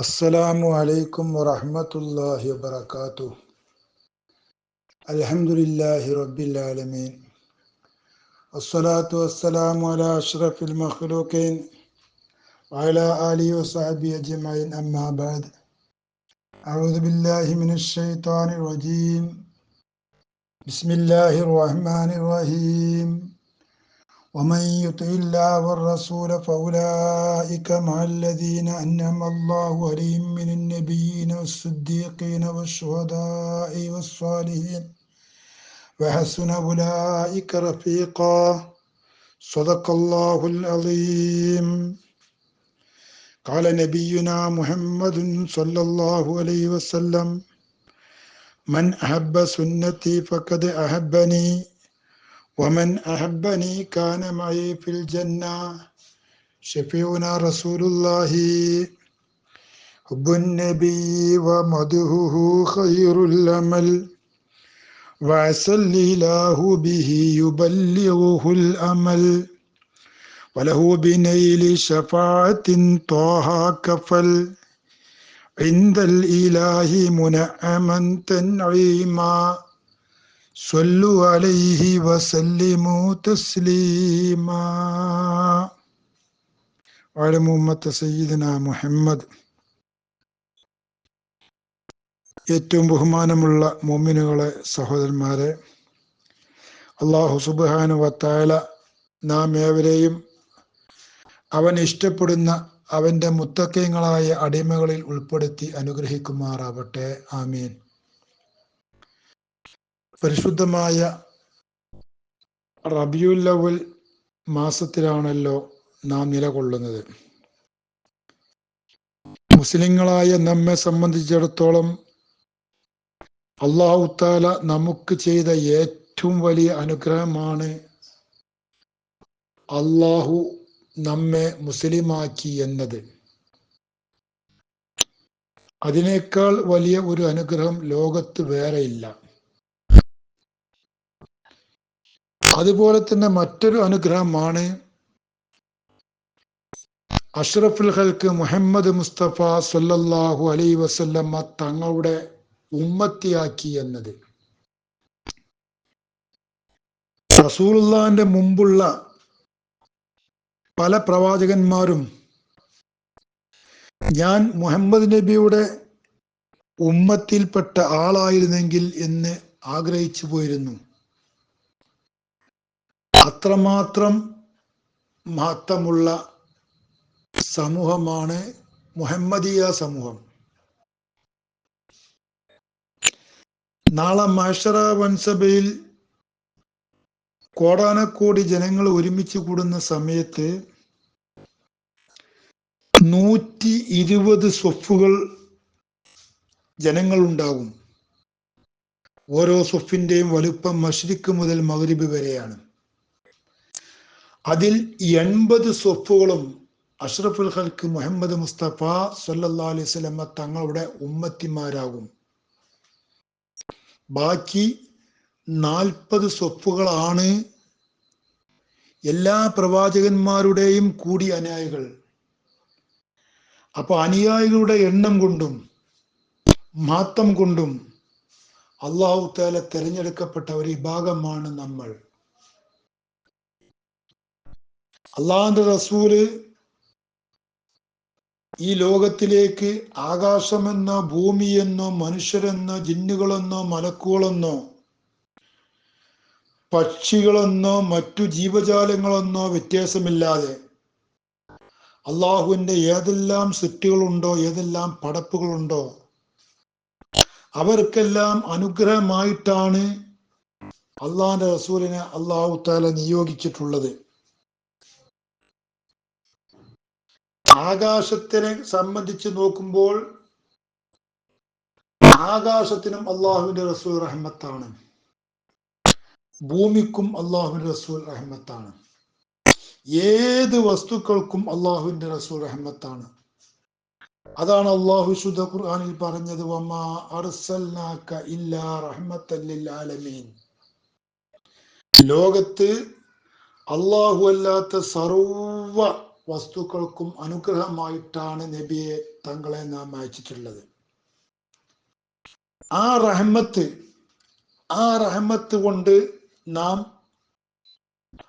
السلام عليكم ورحمة الله وبركاته. الحمد لله رب العالمين. والصلاة والسلام على أشرف المخلوقين وعلى آله وصحبه أجمعين. أما بعد أعوذ بالله من الشيطان الرجيم. بسم الله الرحمن الرحيم. ومن يطع الله والرسول فأولئك مع الذين أنعم الله عليهم من النبيين والصديقين والشهداء والصالحين. وحسن أولئك رفيقا. صدق الله العظيم. قال نبينا محمد صلى الله عليه وسلم من أحب سنتي فقد أحبني. ومن أحبني كان معي في الجنة. شفيعنا رسول الله حب النبي ومدهه خير الأمل. وعسى الإله به يبلغه الأمل. وله بنيل شفاعة طه كفل. عند الإله منعما تنعيما. صلوا عليه وسلموا تسليما وعلى أمة سيدنا محمد ഏറ്റവും ബഹുമാനമുള്ള മോമിനുകളെ സഹോദരന്മാരെ അള്ളാഹു സുബാനു വത്തായ നാം ഏവരെയും അവൻ ഇഷ്ടപ്പെടുന്ന അവന്റെ മുത്തക്കയങ്ങളായ അടിമകളിൽ ഉൾപ്പെടുത്തി അനുഗ്രഹിക്കുമാറാവട്ടെ ആമീൻ പരിശുദ്ധമായ റബിയുല്ലവൽ മാസത്തിലാണല്ലോ നാം നിലകൊള്ളുന്നത്. മുസ്ലിങ്ങളായ നമ്മെ സംബന്ധിച്ചിടത്തോളം അള്ളാഹു താല നമുക്ക് ചെയ്ത ഏറ്റവും വലിയ അനുഗ്രഹമാണ് അള്ളാഹു നമ്മെ മുസ്ലിമാക്കി എന്നത്. അതിനേക്കാൾ വലിയ ഒരു അനുഗ്രഹം ലോകത്ത് വേറെയില്ല അതുപോലെ തന്നെ മറ്റൊരു അനുഗ്രഹമാണ് അഷ്റഫുൽ ഹൽക്ക് മുഹമ്മദ് മുസ്തഫ സല്ലല്ലാഹു അലൈ വസല്ലമ്മ തങ്ങളുടെ ഉമ്മത്തിയാക്കി എന്നത്. റസൂലുള്ളാന്റെ മുമ്പുള്ള പല പ്രവാചകന്മാരും ഞാൻ മുഹമ്മദ് നബിയുടെ ഉമ്മത്തിൽപ്പെട്ട ആളായിരുന്നെങ്കിൽ എന്ന് ആഗ്രഹിച്ചു പോയിരുന്നു. അത്രമാത്രം മഹത്വമുള്ള സമൂഹമാണ് മുഹമ്മദീയ സമൂഹം. നാളെ മഹഷറ വൻസഭയിൽ കോടാനക്കോടി ജനങ്ങൾ ഒരുമിച്ച് കൂടുന്ന സമയത്ത് നൂറ്റി ഇരുപത് സ്വഫുകൾ ജനങ്ങൾ ഉണ്ടാകും ഓരോ സ്വഫിന്റെയും വലുപ്പം മഷ്രിക്ക് മുതൽ മകരിബ് വരെയാണ്. അതിൽ എൺപത് സ്വഫുകളും അഷ്റഫുൽ ഹൽക്ക് മുഹമ്മദ് മുസ്തഫ സല്ലാ അലൈഹി സ്വലമ തങ്ങളുടെ ഉമ്മത്തിമാരാകും. ബാക്കി നാൽപ്പത് സ്വപ്പുകളാണ് എല്ലാ പ്രവാചകന്മാരുടെയും കൂടി അനുയായികൾ. അപ്പൊ അനുയായികളുടെ എണ്ണം കൊണ്ടും മാത്തം കൊണ്ടും അള്ളാഹു തേല തിരഞ്ഞെടുക്കപ്പെട്ട ഒരു വിഭാഗമാണ് നമ്മൾ. അള്ളാഹിന്റെ റസൂൽ ഈ ലോകത്തിലേക്ക് ആകാശമെന്നോ ഭൂമിയെന്നോ മനുഷ്യരെന്നോ ജിന്നുകളെന്നോ മലക്കുകളെന്നോ പക്ഷികളെന്നോ മറ്റു ജീവജാലങ്ങളെന്നോ വ്യത്യാസമില്ലാതെ അള്ളാഹുവിന്റെ ഏതെല്ലാം സെറ്റുകളുണ്ടോ ഏതെല്ലാം പടപ്പുകളുണ്ടോ അവർക്കെല്ലാം അനുഗ്രഹമായിട്ടാണ് അള്ളാഹിന്റെ റസൂലിനെ അള്ളാഹു താല നിയോഗിച്ചിട്ടുള്ളത്. ആകാശത്തിനെ സംബന്ധിച്ച് നോക്കുമ്പോൾ ആകാശത്തിനും അള്ളാഹുവിന്റെ റസൂൽ റഹ്മത്താണ്. ഭൂമിക്കും അള്ളാഹുവിന്റെ റസൂൽ റഹ്മത്താണ്. ഏത് വസ്തുക്കൾക്കും അള്ളാഹുവിന്റെ റസൂൽ റഹ്മത്താണ്. അതാണ് അള്ളാഹു ശുദ്ധ ഖുർആാനിൽ പറഞ്ഞത് ആലമീൻ. ലോകത്ത് അള്ളാഹു അല്ലാത്ത സർവ വസ്തുക്കൾക്കും അനുഗ്രഹമായിട്ടാണ് നബിയെ തങ്ങളെ നാം അയച്ചിട്ടുള്ളത്. ആ റഹമത്ത് ആ റഹമത്ത് കൊണ്ട് നാം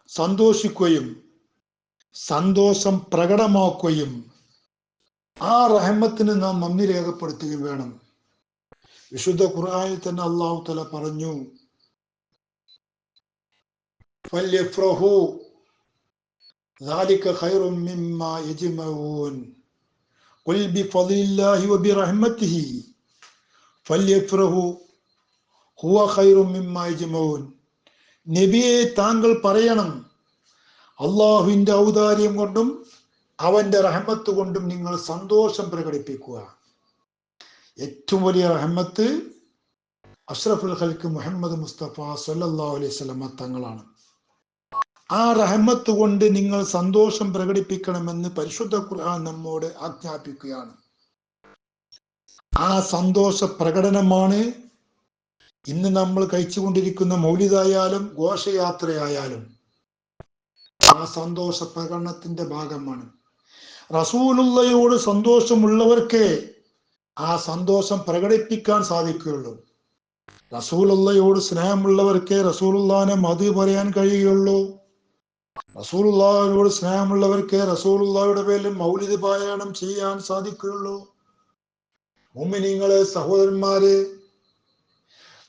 സന്തോഷിക്കുകയും സന്തോഷം പ്രകടമാക്കുകയും ആ റഹമത്തിന് നാം നന്ദി രേഖപ്പെടുത്തുകയും വേണം. വിശുദ്ധ ഖുർആാനിൽ തന്നെ അള്ളാഹു തല പറഞ്ഞു ذلك خير مما يجمعون قل بفضل الله وبرحمته فليفرحوا هو خير مما يجمعون നബിയെ താങ്കൾ പറയണം അള്ളാഹുവിന്റെ ഔദാര്യം കൊണ്ടും അവന്റെ റഹമത്ത് കൊണ്ടും നിങ്ങൾ സന്തോഷം പ്രകടിപ്പിക്കുക ഏറ്റവും വലിയ റഹമത്ത് അഷ്റഫുൽ ഖൽക്ക് മുഹമ്മദ് മുസ്തഫ സല്ലല്ലാഹു അലൈഹി സ്വലമ തങ്ങളാണ് ആ റഹമത്ത് കൊണ്ട് നിങ്ങൾ സന്തോഷം പ്രകടിപ്പിക്കണമെന്ന് പരിശുദ്ധ ഖുർആൻ നമ്മോട് ആജ്ഞാപിക്കുകയാണ്. ആ സന്തോഷ പ്രകടനമാണ് ഇന്ന് നമ്മൾ കഴിച്ചുകൊണ്ടിരിക്കുന്ന മൗലിതായാലും ഘോഷയാത്രയായാലും ആ സന്തോഷ പ്രകടനത്തിന്റെ ഭാഗമാണ്. റസൂലുള്ളയോട് സന്തോഷമുള്ളവർക്കേ ആ സന്തോഷം പ്രകടിപ്പിക്കാൻ സാധിക്കുകയുള്ളൂ. റസൂലുള്ളയോട് സ്നേഹമുള്ളവർക്കേ റസൂലുള്ളാനെ മതി പറയാൻ കഴിയുകയുള്ളൂ. റസൂലുള്ളാഹിനോട് സ്നേഹമുള്ളവർക്ക് റസൂലുള്ളാഹിയുടെ പേരിൽ മൗലിദ് പാരായണം ചെയ്യാൻ സാധിക്കുകയുള്ളൂ. മുമ്മിനിങ്ങളെ സഹോദരന്മാരെ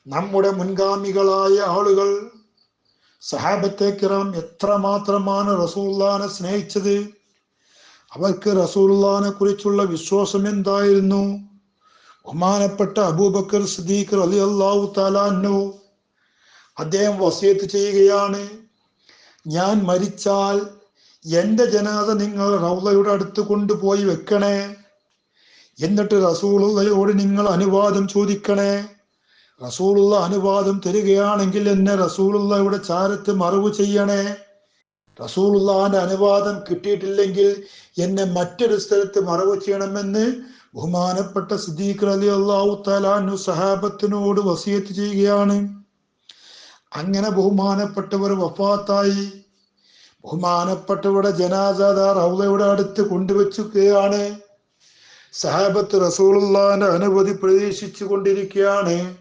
നമ്മുടെ മുൻഗാമികളായ ആളുകൾ സഹാബത്തെ കിറാം എത്രമാത്രമാണ് റസൂല്ലാനെ സ്നേഹിച്ചത് അവർക്ക് റസൂല്ലാനെ കുറിച്ചുള്ള വിശ്വാസം എന്തായിരുന്നു? ബഹുമാനപ്പെട്ട അബൂബക്കർ സിദ്ദീഖ് അലി അള്ളാഹു താലാന്നു അദ്ദേഹം വസീത്ത് ചെയ്യുകയാണ്. ഞാൻ മരിച്ചാൽ എന്റെ ജനാദ നിങ്ങൾ റൗലയുടെ അടുത്ത് കൊണ്ടുപോയി വെക്കണേ. എന്നിട്ട് റസൂളുള്ളയോട് നിങ്ങൾ അനുവാദം ചോദിക്കണേ. റസൂലുള്ള അനുവാദം തരികയാണെങ്കിൽ എന്നെ റസൂലുള്ളയുടെ ചാരത്ത് മറവ് ചെയ്യണേ. റസൂലുള്ളാന്റെ അനുവാദം കിട്ടിയിട്ടില്ലെങ്കിൽ എന്നെ മറ്റൊരു സ്ഥലത്ത് മറവ് ചെയ്യണമെന്ന് ബഹുമാനപ്പെട്ട സിദ്ദീഖ് അലി അള്ളാഹു തലാനു സഹാബത്തിനോട് വസിയത്ത് ചെയ്യുകയാണ്. അങ്ങനെ ബഹുമാനപ്പെട്ടവർ വഫാത്തായി. ബഹുമാനപ്പെട്ടവരുടെ ജനാസാദ റൗലയുടെ അടുത്ത് കൊണ്ടുവച്ചുകയാണ്. സഹാബത്ത് റസൂളിന്റെ അനുമതി പ്രതീക്ഷിച്ചു കൊണ്ടിരിക്കുകയാണ്.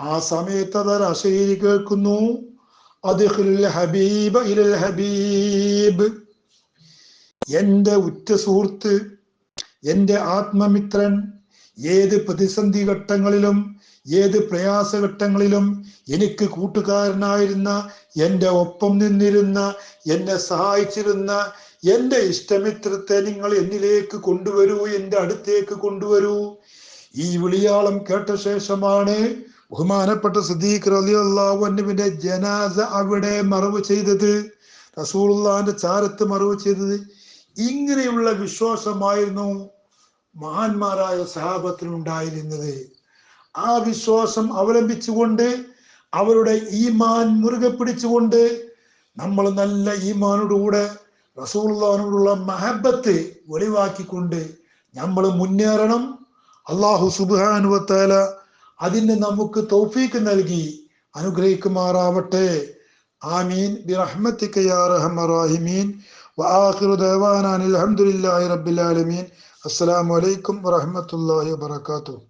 ആ സമയത്ത് അത് അശരീരി കേൾക്കുന്നു ഹബീബ ഇലൽ ഹബീബ്. എന്റെ ഉറ്റ സുഹൃത്ത് എന്റെ ആത്മമിത്രൻ ഏത് പ്രതിസന്ധി ഘട്ടങ്ങളിലും ഏത് പ്രയാസഘട്ടങ്ങളിലും എനിക്ക് കൂട്ടുകാരനായിരുന്ന എന്റെ ഒപ്പം നിന്നിരുന്ന എന്നെ സഹായിച്ചിരുന്ന എന്റെ ഇഷ്ടമിത്രത്തെ നിങ്ങൾ എന്നിലേക്ക് കൊണ്ടുവരൂ എന്റെ അടുത്തേക്ക് കൊണ്ടുവരൂ. ഈ വിളിയാളം കേട്ട ശേഷമാണ് ബഹുമാനപ്പെട്ട സദീഖ് അലി അള്ളാഹുവിന്റെ ജനാസ അവിടെ മറവ് ചെയ്തത് റസൂള്ളാന്റെ ചാരത്ത് മറവ് ചെയ്തത്. ഇങ്ങനെയുള്ള വിശ്വാസമായിരുന്നു മഹാന്മാരായ സഹാബത്തിനുണ്ടായിരുന്നത് ആ വിശ്വാസം അവലംബിച്ചുകൊണ്ട് അവരുടെ ഈമാൻ മുറുകെ പിടിച്ചുകൊണ്ട് നമ്മൾ നല്ല ഈമാനോടുകൂടെ റസൂള്ളാനോടുള്ള മഹബത്ത് വെളിവാക്കിക്കൊണ്ട് നമ്മൾ മുന്നേറണം. അള്ളാഹു സുബാനുവത്താല അതിന് നമുക്ക് തൗഫീക്ക് നൽകി അനുഗ്രഹിക്കുമാറാവട്ടെ. ആമീൻ. ബിറഹ്മത്തിക യാ അലഹമുല്ലാ ആലമീൻ. അസ്സലാമു അലൈക്കും വറഹ്മത്തുള്ളാഹി വബറകാതുഹു.